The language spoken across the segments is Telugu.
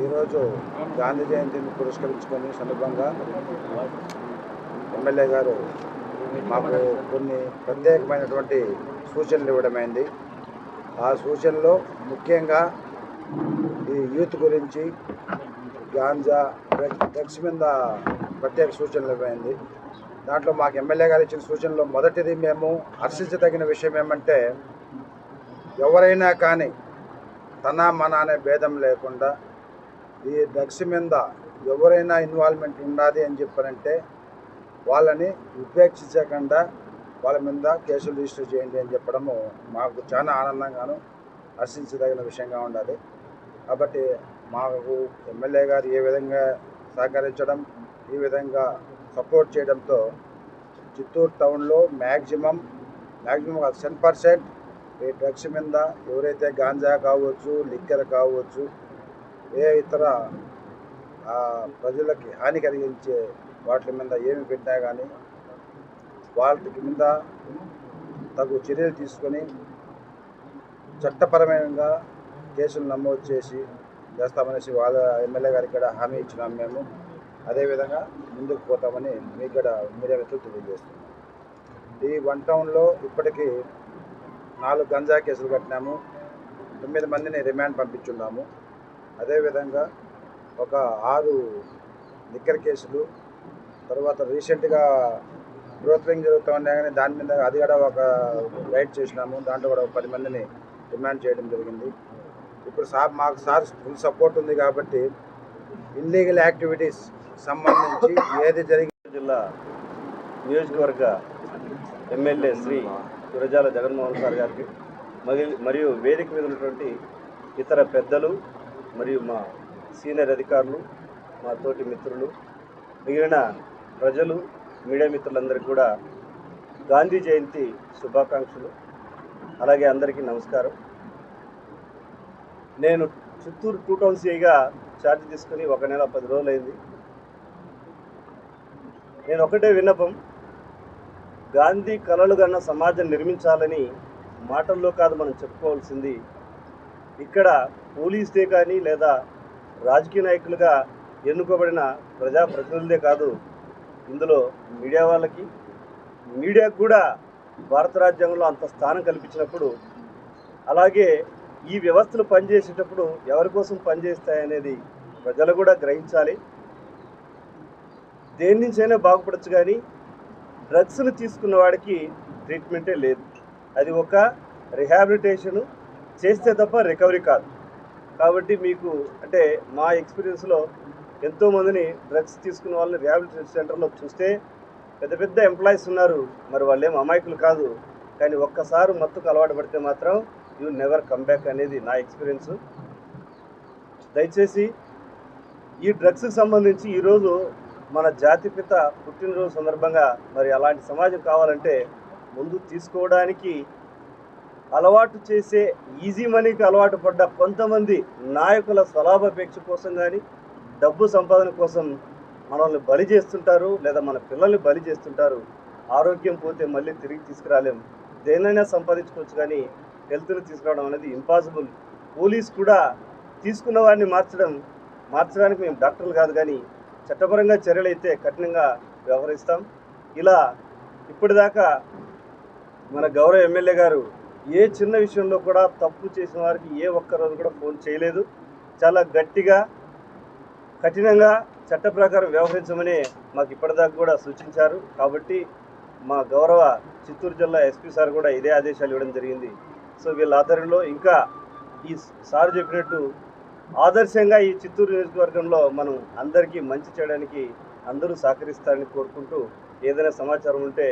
ఈరోజు గాంధీ జయంతిని పురస్కరించుకొని సందర్భంగా ఎమ్మెల్యే గారు మాకు కొన్ని ప్రత్యేకమైనటువంటి సూచనలు ఇవ్వడమైంది. ఆ సూచనలో ముఖ్యంగా ఈ యూత్ గురించి గాంజా డ్రగ్స్ మీద ప్రత్యేక సూచనలు ఇవ్వైంది దాంట్లో మాకు ఎమ్మెల్యే గారు ఇచ్చిన సూచనలో మొదటిది మేము హర్షించదగిన విషయం ఏమంటే ఎవరైనా కానీ తన మన అనే భేదం లేకుండా ఈ డ్రగ్స్ మీద ఎవరైనా ఇన్వాల్వ్మెంట్ ఉన్నది అని చెప్పారంటే వాళ్ళని ఉపేక్షించకుండా వాళ్ళ మీద కేసులు రిజిస్టర్ చేయండి అని చెప్పడము మాకు చాలా ఆనందంగాను హర్షించదగిన విషయంగా ఉండాలి. కాబట్టి మాకు ఎమ్మెల్యే గారు ఏ విధంగా సహకరించడం ఈ విధంగా సపోర్ట్ చేయడంతో చిత్తూరు టౌన్లో మ్యాక్సిమం మ్యాక్సిమం టెన్ పర్సెంట్ ఈ డ్రగ్స్ మీద ఎవరైతే గాంజా కావచ్చు లిక్కర్ కావచ్చు ఏ ఇతర ప్రజలకి హాని కలిగించే వాటి మీద ఏమి పెట్టినా కానీ వాటి మీద తగు చర్యలు తీసుకొని చట్టపరమైన కేసులు నమోదు చేసి చేస్తామనేసి వాళ్ళ ఎమ్మెల్యే గారికి కూడా హామీ ఇచ్చినాం మేము. అదేవిధంగా ముందుకు పోతామని మీకు కూడా మీడియా మిత్రులు తెలియజేస్తున్నాం. ఈ వన్ టౌన్లో ఇప్పటికీ నాలుగు గంజా కేసులు కట్టినాము. తొమ్మిది మందిని రిమాండ్ పంపించున్నాము. అదేవిధంగా ఒక ఆరు లిక్కర్ కేసులు తర్వాత రీసెంట్గా బ్రోత్లింగ్ జరుగుతూ ఉన్నాయి కానీ దాని మీద అది కూడా ఒక గైడ్ చేసినాము. దాంట్లో కూడా ఒక పది మందిని డిమాండ్ చేయడం జరిగింది. ఇప్పుడు సార్ మాకు సార్ ఫుల్ సపోర్ట్ ఉంది కాబట్టి ఇల్లీగల్ యాక్టివిటీస్ సంబంధించి ఏది జరిగి జిల్లా నియోజకవర్గ ఎమ్మెల్యే శ్రీ గురజాల జగన్మోహన్ సార్ గారికి మరియు వేదిక మీద ఉన్నటువంటి ఇతర పెద్దలు మరియు మా సీనియర్ అధికారులు మా తోటి మిత్రులు మిగిలిన ప్రజలు మీడియా మిత్రులందరికీ కూడా గాంధీ జయంతి శుభాకాంక్షలు. అలాగే అందరికీ నమస్కారం. నేను చిత్తూరు టూ టౌన్ సిఐగా ఛార్జ్ తీసుకుని ఒక నెల పది రోజులైంది. నేను ఒకటే విన్నపం గాంధీ కలలు కన్న సమాజం నిర్మించాలని మాటల్లో కాదు మనం చెప్పుకోవాల్సింది ఇక్కడ పోలీసులే కానీ లేదా రాజకీయ నాయకులుగా ఎన్నుకోబడిన ప్రజాప్రతినిధులే కాదు ఇందులో మీడియా వాళ్ళకి మీడియాకు కూడా భారత రాజ్యాంగంలో అంత స్థానం కల్పించినప్పుడు అలాగే ఈ వ్యవస్థలు పనిచేసేటప్పుడు ఎవరి కోసం పనిచేస్తాయనేది ప్రజలు కూడా గ్రహించాలి. దేని నుంచైనా బాగుపడచ్చు కానీ డ్రగ్స్ను తీసుకున్న వాడికి ట్రీట్మెంటే లేదు. అది ఒక రిహాబిలిటేషను చేస్తే తప్ప రికవరీ కాదు. కాబట్టి మీకు అంటే మా ఎక్స్పీరియన్స్లో ఎంతోమందిని డ్రగ్స్ తీసుకున్న వాళ్ళని రిహాబిలిటేషన్ సెంటర్లో చూస్తే పెద్ద పెద్ద ఎంప్లాయీస్ ఉన్నారు. మరి వాళ్ళు ఏం అమాయకులు కాదు. కానీ ఒక్కసారి మత్తుకు అలవాటు పడితే మాత్రం యూ నెవర్ కమ్ బ్యాక్ అనేది నా ఎక్స్పీరియన్స్ దయచేసి ఈ డ్రగ్స్కి సంబంధించి ఈరోజు మన జాతిపిత పుట్టినరోజు సందర్భంగా మరి అలాంటి సమాజం కావాలంటే ముందు తీసుకోవడానికి అలవాటు చేసే ఈజీ మనీకి అలవాటు పడ్డ కొంతమంది నాయకుల స్వలాభాపేక్ష కోసం కానీ డబ్బు సంపాదన కోసం మనల్ని బలి చేస్తుంటారు లేదా మన పిల్లల్ని బలి చేస్తుంటారు. ఆరోగ్యం పోతే మళ్ళీ తిరిగి తీసుకురాలేం. దేనైనా సంపాదించుకోవచ్చు కానీ హెల్త్ని తీసుకురావడం అనేది ఇంపాసిబుల్ పోలీస్ కూడా తీసుకున్న వారిని మార్చడం మార్చడానికి మేము డాక్టర్లు కాదు కానీ చట్టపరంగా చర్యలు అయితే కఠినంగా వ్యవహరిస్తాం. ఇలా ఇప్పటిదాకా మన గౌరవ ఎమ్మెల్యే గారు ఏ చిన్న విషయంలో కూడా తప్పు చేసిన వారికి ఏ ఒక్కరోజు కూడా ఫోన్ చేయలేదు. చాలా గట్టిగా కఠినంగా చట్ట ప్రకారం వ్యవహరించమని మాకు ఇప్పటిదాకా కూడా సూచించారు. కాబట్టి మా గౌరవ చిత్తూరు జిల్లా ఎస్పీ సార్ కూడా ఇదే ఆదేశాలు ఇవ్వడం జరిగింది. సో వీళ్ళ ఆధ్వర్యంలో ఇంకా ఈ సార్ చెప్పినట్టు ఆదర్శంగా ఈ చిత్తూరు నియోజకవర్గంలో మనం అందరికీ మంచి చేయడానికి అందరూ సహకరిస్తారని కోరుకుంటూ ఏదైనా సమాచారం ఉంటే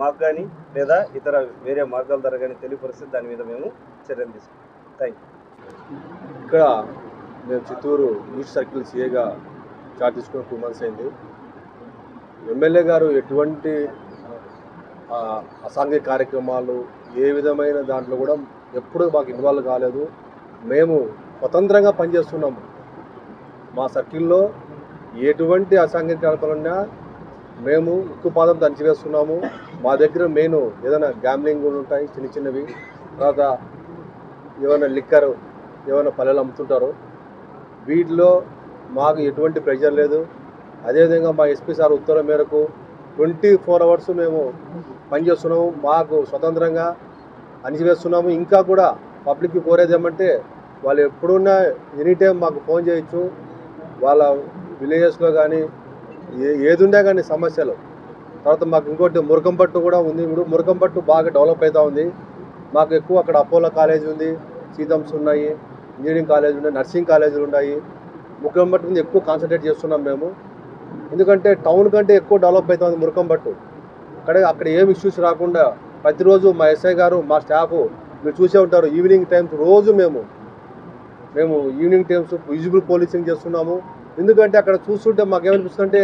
మాకు కానీ లేదా ఇతర వేరే మార్గాల ద్వారా కానీ తెలియపరిస్తే దాని మీద మేము చర్యలు తీసుకుంటాం. థ్యాంక్ యూ ఇక్కడ మేము చిత్తూరు ఈస్ట్ సర్కిల్ సీఏగా చార్జ్ తీసుకుని టూ మంత్స్ అయింది. ఎమ్మెల్యే గారు ఎటువంటి అసాంఘిక కార్యక్రమాలు ఏ విధమైన దాంట్లో కూడా ఎప్పుడూ మాకు ఇన్వాల్వ్ కాలేదు. మేము స్వతంత్రంగా పనిచేస్తున్నాము. మా సర్కిల్లో ఎటువంటి అసాంఘిక కార్యక్రమాలున్నా మేము ఉక్కుపాదం దంచివేస్తున్నాము. మా దగ్గర మెయిన్ ఏదైనా గ్యామ్లింగ్ ఉంటాయి చిన్న చిన్నవి. తర్వాత ఏమైనా లిక్కర్ ఏమైనా పల్లెలు అమ్ముతుంటారు. వీటిలో మాకు ఎటువంటి ప్రెషర్ లేదు. అదేవిధంగా మా ఎస్పీ సార్ ఉత్తర్వుల మేరకు ట్వంటీ ఫోర్ అవర్స్ మేము పనిచేస్తున్నాము. మాకు స్వతంత్రంగా అణిచివేస్తున్నాము. ఇంకా కూడా పబ్లిక్కి కోరేది ఏమంటే వాళ్ళు ఎప్పుడున్నా ఎనీ టైం మాకు ఫోన్ చేయొచ్చు. వాళ్ళ విలేజెస్లో కానీ ఏది ఉండే కానీ సమస్యలు. తర్వాత మాకు ఇంకోటి మురకంపట్టు కూడా ఉంది. ఇప్పుడు మురకంపట్టు బాగా డెవలప్ అవుతూ ఉంది. మాకు ఎక్కువ అక్కడ అపోలో కాలేజ్ ఉంది సీతమ్స్ ఉన్నాయి ఇంజనీరింగ్ కాలేజ్ ఉన్నాయి నర్సింగ్ కాలేజీలు ఉన్నాయి. మురకంపట్టు మీద ఎక్కువ కాన్సన్ట్రేట్ చేస్తున్నాం మేము. ఎందుకంటే టౌన్ కంటే ఎక్కువ డెవలప్ అవుతుంది మురకంపట్టు. అక్కడ అక్కడ ఏం ఇష్యూస్ రాకుండా ప్రతిరోజు మా ఎస్ఐ గారు మా స్టాఫ్ మీరు చూసే ఉంటారు ఈవినింగ్ టైమ్స్ రోజు మేము మేము ఈవినింగ్ టైమ్స్ విజిబుల్ పోలీసింగ్ చేస్తున్నాము. ఎందుకంటే అక్కడ చూస్తుంటే మాకు ఏమనిపిస్తుందంటే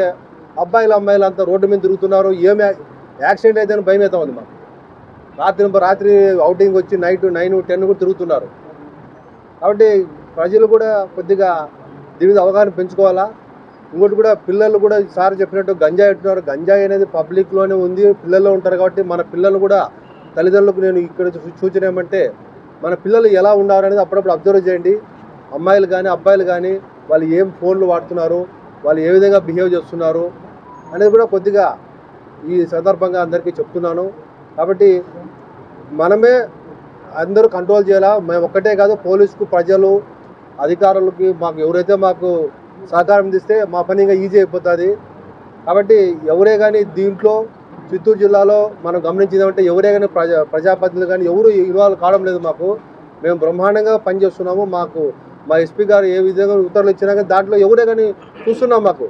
అబ్బాయిలు అమ్మాయిలు అంతా రోడ్డు మీద తిరుగుతున్నారు. ఏమి యాక్సిడెంట్ అయితే భయం అవుతా ఉంది మాకు. రాత్రి రాత్రి అవుటింగ్ వచ్చి నైట్ నైన్ టెన్ కూడా తిరుగుతున్నారు. కాబట్టి ప్రజలు కూడా కొద్దిగా దీని మీద అవగాహన పెంచుకోవాలా? ఇంకోటి కూడా పిల్లలు కూడా సార్ చెప్పినట్టు గంజాయి అంటున్నారు. గంజాయి అనేది పబ్లిక్లోనే ఉంది. పిల్లల్లో ఉంటారు కాబట్టి మన పిల్లలు కూడా తల్లిదండ్రులకు నేను ఇక్కడ సూచన ఏమంటే మన పిల్లలు ఎలా ఉన్నారు అనేది అప్పుడప్పుడు అబ్జర్వ్ చేయండి. అమ్మాయిలు కానీ అబ్బాయిలు కానీ వాళ్ళు ఏం ఫోన్లు వాడుతున్నారు వాళ్ళు ఏ విధంగా బిహేవ్ చేస్తున్నారు అనేది కూడా కొద్దిగా ఈ సందర్భంగా అందరికీ చెప్తున్నాను. కాబట్టి మనమే అందరూ కంట్రోల్ చేయాలా? మేము ఒక్కటే కాదు పోలీసుకు ప్రజలు అధికారులకి మాకు ఎవరైతే మాకు సహకారం ఇస్తే మా పని ఇంకా ఈజీ అయిపోతుంది. కాబట్టి ఎవరే కానీ దీంట్లో చిత్తూరు జిల్లాలో మనం గమనించిందంటే ఎవరే కానీ ప్రజా ప్రజాప్రతినిధులు కానీ ఎవరు ఇన్వాల్వ్ కావడం లేదు మాకు. మేము బ్రహ్మాండంగా పనిచేస్తున్నాము. మాకు మా ఎస్పీ గారు ఏ విధంగా ఉత్తర్వులు ఇచ్చినా కానీ దాంట్లో ఎవరే కానీ చూస్తున్నాం మాకు.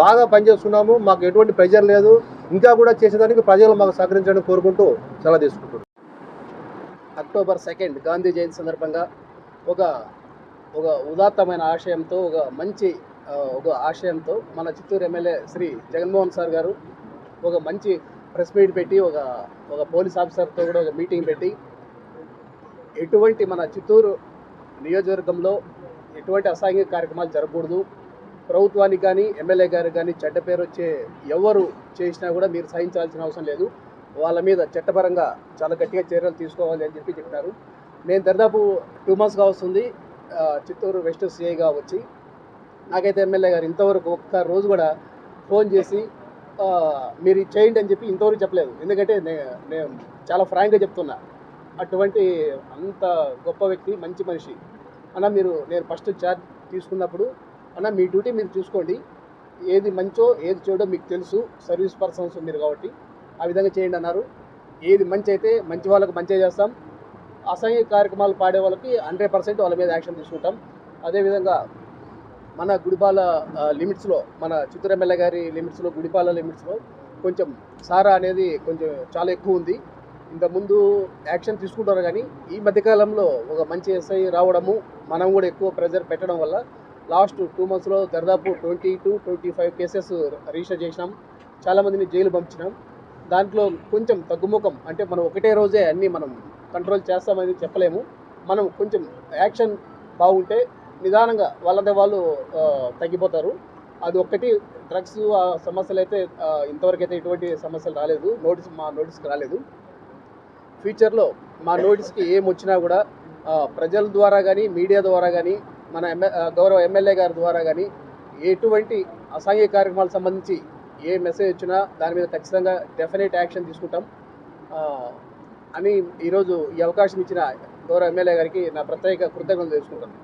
బాగా పనిచేస్తున్నాము మాకు ఎటువంటి ప్రెజర్ లేదు. ఇంకా కూడా చేసేదానికి ప్రజలు మాకు సహకరించడం కోరుకుంటూ సెలవు తీసుకుంటున్నాం. అక్టోబర్ సెకండ్ గాంధీ జయంతి సందర్భంగా ఒక ఒక ఉదాత్తమైన ఆశయంతో ఒక మంచి ఒక ఆశయంతో మన చిత్తూరు ఎమ్మెల్యే శ్రీ జగన్మోహన్ సార్ గారు ఒక మంచి ప్రెస్ మీట్ పెట్టి ఒక ఒక పోలీస్ ఆఫీసర్తో కూడా ఒక మీటింగ్ పెట్టి ఎటువంటి మన చిత్తూరు నియోజకవర్గంలో ఎటువంటి అసాంఘిక కార్యక్రమాలు జరగకూడదు. ప్రభుత్వానికి కానీ ఎమ్మెల్యే గారికి కానీ చెడ్డ పేరు వచ్చే ఎవరు చేసినా కూడా మీరు సహించాల్సిన అవసరం లేదు. వాళ్ళ మీద చట్టపరంగా చాలా గట్టిగా చర్యలు తీసుకోవాలి అని చెప్పి చెప్పినారు. నేను దాదాపు టూ మంత్స్గా వస్తుంది చిత్తూరు వెస్ట్ సిఐగా వచ్చి నాకైతే ఎమ్మెల్యే గారు ఇంతవరకు ఒక్క రోజు కూడా ఫోన్ చేసి మీరు చేయండి అని చెప్పి ఇంతవరకు చెప్పలేదు. ఎందుకంటే నేను చాలా ఫ్రాంక్గా చెప్తున్నా. అటువంటి అంత గొప్ప వ్యక్తి మంచి మనిషి. అన్న మీరు నేను ఫస్ట్ ఛార్జ్ తీసుకున్నప్పుడు అన్న మీ డ్యూటీ మీరు చూసుకోండి. ఏది మంచో ఏది చెడో మీకు తెలుసు. సర్వీస్ పర్సన్స్ మీరు కాబట్టి ఆ విధంగా చేయండి అన్నారు. ఏది మంచి అయితే మంచి వాళ్ళకు మంచిగా చేస్తాం. అసహ్య కార్యక్రమాలు పాడే వాళ్ళకి హండ్రెడ్ పర్సెంట్ వాళ్ళ మీద యాక్షన్ తీసుకుంటాం. అదేవిధంగా మన గుడిపాల లిమిట్స్లో మన చిత్తూరు గారి లిమిట్స్లో గుడిపాల లిమిట్స్లో కొంచెం సారా అనేది కొంచెం చాలా ఎక్కువ ఉంది. ఇంతకుముందు యాక్షన్ తీసుకుంటారు కానీ ఈ మధ్యకాలంలో ఒక మంచి ఎస్ఐ రావడము మనం కూడా ఎక్కువ ప్రెజర్ పెట్టడం వల్ల లాస్ట్ టూ మంత్స్లో దాదాపు twenty to twenty five cases register చేసినాం. చాలామందిని జైలు పంపించినాం. దాంట్లో కొంచెం తగ్గుముఖం అంటే మనం ఒకటే రోజే అన్నీ మనం కంట్రోల్ చేస్తామని చెప్పలేము. మనం కొంచెం యాక్షన్ బాగుంటే నిదానంగా వాళ్ళంటే వాళ్ళు తగ్గిపోతారు. అది ఒక్కటి డ్రగ్స్ ఆ సమస్యలు అయితే ఇంతవరకు అయితే ఎటువంటి సమస్యలు రాలేదు. నోటీస్ మా నోటీస్కి రాలేదు. ఫ్యూచర్లో మా నోటీస్కి ఏం వచ్చినా కూడా ప్రజల ద్వారా కానీ మీడియా ద్వారా కానీ మన గౌరవ ఎమ్మెల్యే గారి ద్వారా కానీ ఎటువంటి అసాంఘిక కార్యక్రమాలకు సంబంధించి ఏ మెసేజ్ వచ్చినా దాని మీద ఖచ్చితంగా డెఫినెట్ యాక్షన్ తీసుకుంటాం. అని ఈరోజు ఈ అవకాశం ఇచ్చిన గౌరవ ఎమ్మెల్యే గారికి నా ప్రత్యేక కృతజ్ఞతలు తెలుసుకుంటాను